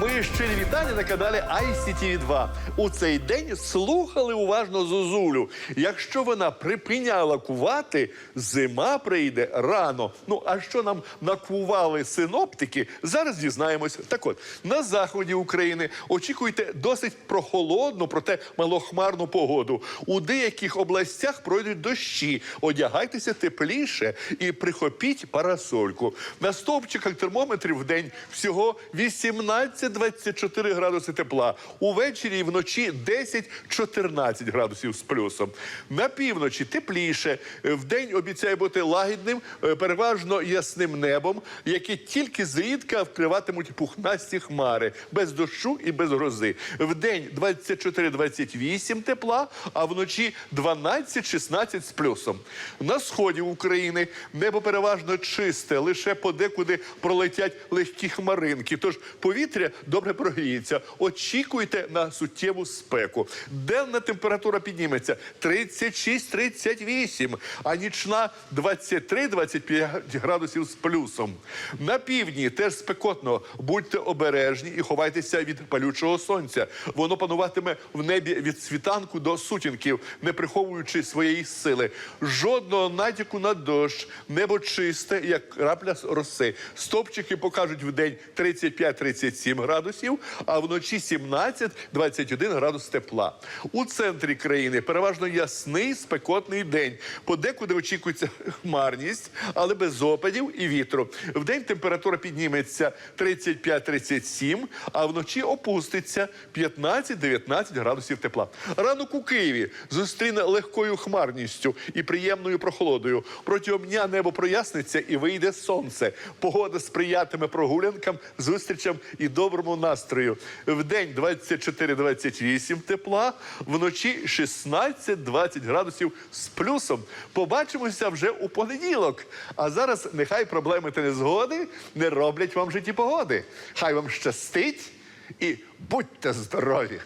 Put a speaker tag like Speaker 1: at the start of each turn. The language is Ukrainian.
Speaker 1: Мої щирі вітання на каналі ICTV 2 У цей день слухали уважно Зозулю. Якщо вона припиняла кувати, зима прийде рано. Ну а що нам накували синоптики? Зараз дізнаємось. Так от на заході України очікуйте досить прохолодну, проте малохмарну погоду. У деяких областях пройдуть дощі. Одягайтеся тепліше і прихопіть парасольку. На стовпчиках термометрів в день всього 18-24 градуси тепла. Увечері і вночі 10-14 градусів з плюсом. На півночі тепліше. В день обіцяє бути лагідним, е, переважно ясним небом, яке тільки зрідка вкриватимуть пухнасті хмари, без дощу і без грози. В день 24-28 тепла, а вночі 12-16 з плюсом. На сході України небо переважно чисте, лише подекуди пролетять легкі хмаринки. Тож повітря добре прогріється. Очікуйте на суттєву спеку. Денна температура підніметься 36-38, а нічна 23-25 градусів з плюсом. На півдні теж спекотно. Будьте обережні і ховайтеся від палючого сонця. Воно пануватиме в небі від світанку до сутінків, не приховуючи своєї сили. Жодного натяку на дощ, небо чисте, як крапля з роси. Стопчики покажуть в день 35-37 градусів, а вночі 17-21 градус тепла. У центрі країни переважно ясний спекотний день. Подекуди очікується хмарність, але без опадів і вітру. В день температура підніметься 35-37, а вночі опуститься 15-19 градусів тепла. Ранок у Києві зустріне легкою хмарністю і приємною прохолодою. Протягом дня небо проясниться і вийде сонце. Погода сприятиме прогулянкам, зустрічам і доброму настрою. В день 24-28 тепла, вночі 16-20 градусів з плюсом. Побачимося вже у понеділок. А зараз нехай проблеми та незгоди не роблять вам житті погоди. Хай вам щастить і будьте здорові!